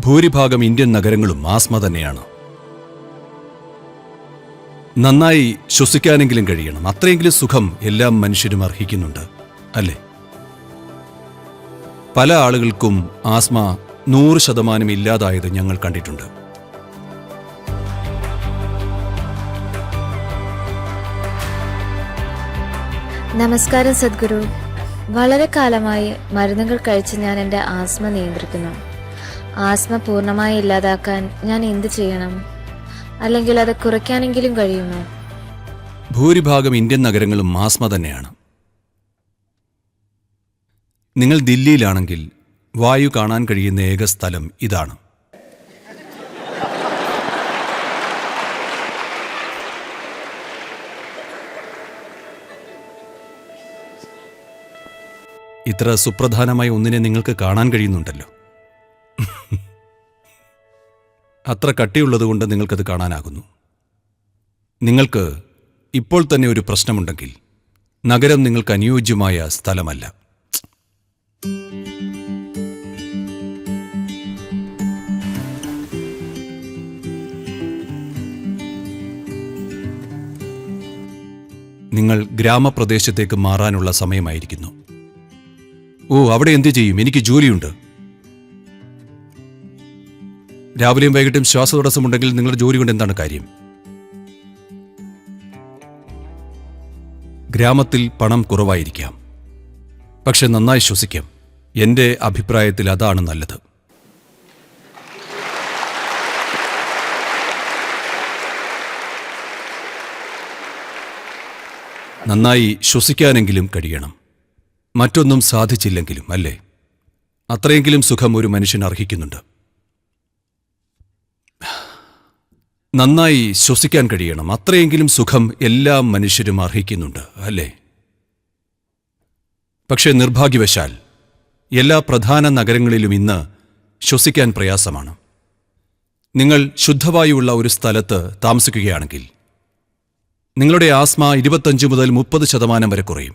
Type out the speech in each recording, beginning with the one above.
ഭൂരിഭാഗം ഇന്ത്യൻ നഗരങ്ങളും ആസ്മ തന്നെയാണ്. നന്നായി ശ്വസിക്കാനെങ്കിലും കഴിയണം. അത്രയെങ്കിലും സുഖം എല്ലാ മനുഷ്യരും അർഹിക്കുന്നുണ്ട് അല്ലേ? പല ആളുകൾക്കും ആസ്മ നൂറ് ശതമാനം ഇല്ലാതായത് ഞങ്ങൾ കണ്ടിട്ടുണ്ട്. നമസ്കാരം സദ്ഗുരു. വളരെ കാലമായി മരുന്നുകൾ കഴിച്ച് ഞാൻ എന്റെ ആസ്മ നിയന്ത്രിക്കുന്നു. ആസ്മ പൂർണമായി ഇല്ലാതാക്കാൻ ഞാൻ എന്ത് ചെയ്യണം? അല്ലെങ്കിൽ അത് കുറയ്ക്കാനെങ്കിലും കഴിയുമോ? ഭൂരിഭാഗം ഇന്ത്യൻ നഗരങ്ങളും ആസ്മ തന്നെയാണ്. നിങ്ങൾ ദില്ലിയിലാണെങ്കിൽ വായു കാണാൻ കഴിയുന്ന ഏക സ്ഥലം ഇതാണ്. ഇത്ര സുപ്രധാനമായ ഒന്നിനെ നിങ്ങൾക്ക് കാണാൻ കഴിയുന്നുണ്ടല്ലോ. അത്ര കട്ടിയുള്ളതുകൊണ്ട് നിങ്ങൾക്കത് കാണാനാകുന്നു. നിങ്ങൾക്ക് ഇപ്പോൾ തന്നെ ഒരു പ്രശ്നമുണ്ടെങ്കിൽ നഗരം നിങ്ങൾക്ക് അനുയോജ്യമായ സ്ഥലമല്ല. നിങ്ങൾ ഗ്രാമപ്രദേശത്തേക്ക് മാറാനുള്ള സമയമായിരിക്കുന്നു. ഓ അവിടെ എന്തു ചെയ്യും? എനിക്ക് ജോലിയുണ്ട്. രാവിലെയും വൈകിട്ടും ശ്വാസതടസ്സമുണ്ടെങ്കിൽ നിങ്ങളുടെ ജോലി കൊണ്ട് എന്താണ് കാര്യം? ഗ്രാമത്തിൽ പണം കുറവായിരിക്കാം. പക്ഷെ നന്നായി ശ്വസിക്കാം. എന്റെ അഭിപ്രായത്തിൽ അതാണ് നല്ലത്. നന്നായി ശ്വസിക്കാനെങ്കിലും കഴിയണം. മറ്റൊന്നും സാധിച്ചില്ലെങ്കിലും അല്ലേ? അത്രയെങ്കിലും സുഖം ഒരു മനുഷ്യൻ അർഹിക്കുന്നുണ്ട്. നന്നായി ശ്വസിക്കാൻ കഴിയണം. അത്രയെങ്കിലും സുഖം എല്ലാ മനുഷ്യരും അർഹിക്കുന്നുണ്ട് അല്ലേ? പക്ഷേ നിർഭാഗ്യവശാൽ എല്ലാ പ്രധാന നഗരങ്ങളിലും ഇന്ന് ശ്വസിക്കാൻ പ്രയാസമാണ്. നിങ്ങൾ ശുദ്ധവായുവുള്ള ഒരു സ്ഥലത്ത് താമസിക്കുകയാണെങ്കിൽ നിങ്ങളുടെ ആസ്മ ഇരുപത്തഞ്ച് മുതൽ മുപ്പത് ശതമാനം വരെ കുറയും.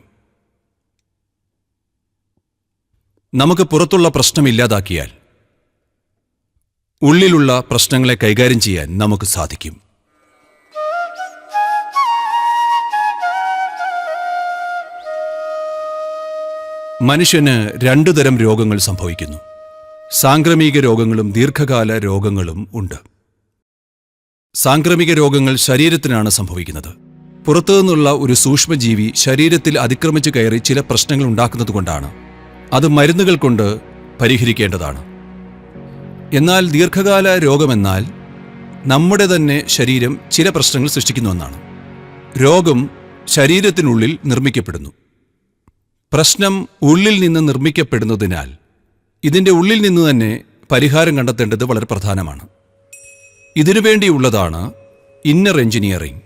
നമുക്ക് പുറത്തുള്ള പ്രശ്നം ഇല്ലാതാക്കിയാൽ ഉള്ളിലുള്ള പ്രശ്നങ്ങളെ കൈകാര്യം ചെയ്യാൻ നമുക്ക് സാധിക്കും. മനുഷ്യന് രണ്ടു തരം രോഗങ്ങൾ സംഭവിക്കുന്നു. സാംക്രമിക രോഗങ്ങളും ദീർഘകാല രോഗങ്ങളും ഉണ്ട്. സാംക്രമിക രോഗങ്ങൾ ശരീരത്തിനാണ് സംഭവിക്കുന്നത്. പുറത്തുനിന്നുള്ള ഒരു സൂക്ഷ്മജീവി ശരീരത്തിൽ അതിക്രമിച്ചു കയറി ചില പ്രശ്നങ്ങൾ ഉണ്ടാക്കുന്നതുകൊണ്ടാണ്. അത് മരുന്നുകൾ കൊണ്ട് പരിഹരിക്കേണ്ടതാണ്. എന്നാൽ ദീർഘകാല രോഗമെന്നാൽ നമ്മുടെ തന്നെ ശരീരം ചില പ്രശ്നങ്ങൾ സൃഷ്ടിക്കുന്ന ഒന്നാണ്. രോഗം ശരീരത്തിനുള്ളിൽ നിർമ്മിക്കപ്പെടുന്നു. പ്രശ്നം ഉള്ളിൽ നിന്ന് നിർമ്മിക്കപ്പെടുന്നതിനാൽ ഇതിന്റെ ഉള്ളിൽ നിന്ന് തന്നെ പരിഹാരം കണ്ടെത്തേണ്ടത് വളരെ പ്രധാനമാണ്. ഇതിനുവേണ്ടിയുള്ളതാണ് ഇന്നർ എഞ്ചിനീയറിംഗ്.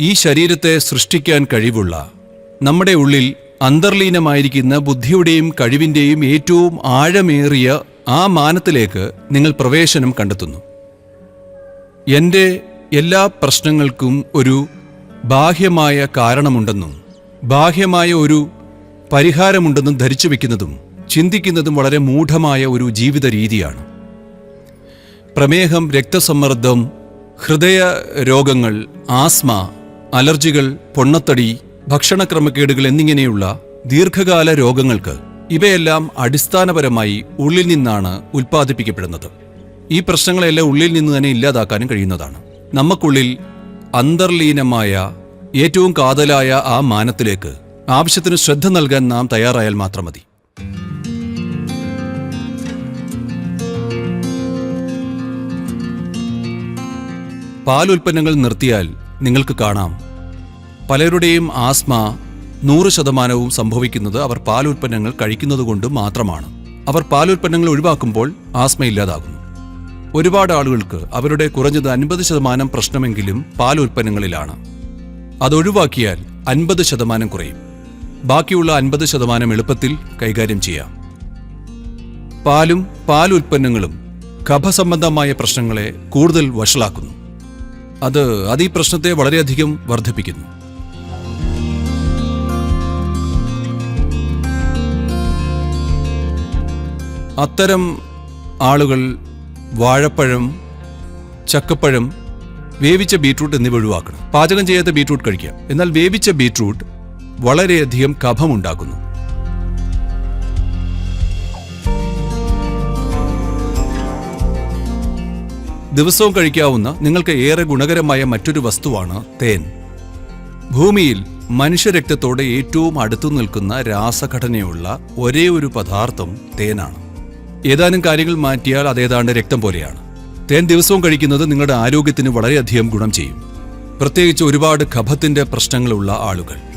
ഈ ശരീരത്തെ സൃഷ്ടിക്കാൻ കഴിവുള്ള നമ്മുടെ ഉള്ളിൽ അന്തർലീനമായിരിക്കുന്ന ബുദ്ധിയുടെയും കഴിവിന്റെയും ഏറ്റവും ആഴമേറിയ ആ മാനത്തിലേക്ക് നിങ്ങൾ പ്രവേശനം കണ്ടെത്തുന്നു. എന്റെ എല്ലാ പ്രശ്നങ്ങൾക്കും ഒരു ബാഹ്യമായ കാരണമുണ്ടെന്നും ബാഹ്യമായ ഒരു പരിഹാരമുണ്ടെന്നും ധരിച്ചു വയ്ക്കുന്നതും ചിന്തിക്കുന്നതും വളരെ മൂഢമായ ഒരു ജീവിത രീതിയാണ് പ്രമേഹം രക്തസമ്മർദ്ദം ഹൃദയ രോഗങ്ങൾ ആസ്മ അലർജികൾ പൊണ്ണത്തടി ഭക്ഷണക്രമക്കേടുകൾ എന്നിങ്ങനെയുള്ള ദീർഘകാല രോഗങ്ങൾക്ക് ഇവയെല്ലാം അടിസ്ഥാനപരമായി ഉള്ളിൽ നിന്നാണ് ഉൽപ്പാദിപ്പിക്കപ്പെടുന്നത്. ഈ പ്രശ്നങ്ങളെല്ലാം ഉള്ളിൽ നിന്ന് തന്നെ ഇല്ലാതാക്കാനും കഴിയുന്നതാണ്. നമുക്കുള്ളിൽ അന്തർലീനമായ ഏറ്റവും കാതലായ ആ മാനത്തിലേക്ക് ആവശ്യത്തിന് ശ്രദ്ധ നൽകാൻ നാം തയ്യാറായാൽ മാത്രം മതി. പാലുൽപ്പന്നങ്ങൾ നിർത്തിയാൽ നിങ്ങൾക്ക് കാണാം. പലരുടെയും ആസ്മ നൂറ് ശതമാനവും സംഭവിക്കുന്നത് അവർ പാലുൽപ്പന്നങ്ങൾ കഴിക്കുന്നതുകൊണ്ട് മാത്രമാണ്. അവർ പാലുൽപ്പന്നങ്ങൾ ഒഴിവാക്കുമ്പോൾ ആസ്മ ഇല്ലാതാകുന്നു ഒരുപാട് ആളുകൾക്ക് അവരുടെ കുറഞ്ഞത് അൻപത് ശതമാനം പ്രശ്നമെങ്കിലും പാലുൽപ്പന്നങ്ങളിലാണ്. അതൊഴിവാക്കിയാൽ അൻപത് ശതമാനം കുറയും. ബാക്കിയുള്ള അൻപത് ശതമാനം എളുപ്പത്തിൽ കൈകാര്യം ചെയ്യാം. പാലും പാലുൽപ്പന്നങ്ങളും കഫസംബന്ധമായ പ്രശ്നങ്ങളെ കൂടുതൽ വഷളാക്കുന്നു. അത് അത് പ്രശ്നത്തെ വളരെയധികം വർദ്ധിപ്പിക്കുന്നു. അത്തരം ആളുകൾ വാഴപ്പഴം ചക്കപ്പഴം വേവിച്ച ബീട്രൂട്ട് എന്നിവ ഒഴിവാക്കണം. പാചകം ചെയ്യാത്ത ബീട്രൂട്ട് കഴിക്കാം. എന്നാൽ വേവിച്ച ബീട്രൂട്ട് വളരെയധികം കഫമുണ്ടാക്കുന്നു. ദിവസവും കഴിക്കാവുന്ന നിങ്ങൾക്ക് ഏറെ ഗുണകരമായ മറ്റൊരു വസ്തുവാണ് തേൻ. ഭൂമിയിൽ മനുഷ്യരക്തത്തോടെ ഏറ്റവും അടുത്തു നിൽക്കുന്ന രാസഘടനയുള്ള ഒരേ ഒരു പദാർത്ഥം തേനാണ്. ഏതാനും കാര്യങ്ങൾ മാറ്റിയാൽ അതേതാണ്ട് രക്തം പോലെയാണ്. തേൻ ദിവസവും കഴിക്കുന്നത് നിങ്ങളുടെ ആരോഗ്യത്തിന് വളരെയധികം ഗുണം ചെയ്യും. പ്രത്യേകിച്ച് ഒരുപാട് ഖഭത്തിന്റെ പ്രശ്നങ്ങളുള്ള ആളുകൾ.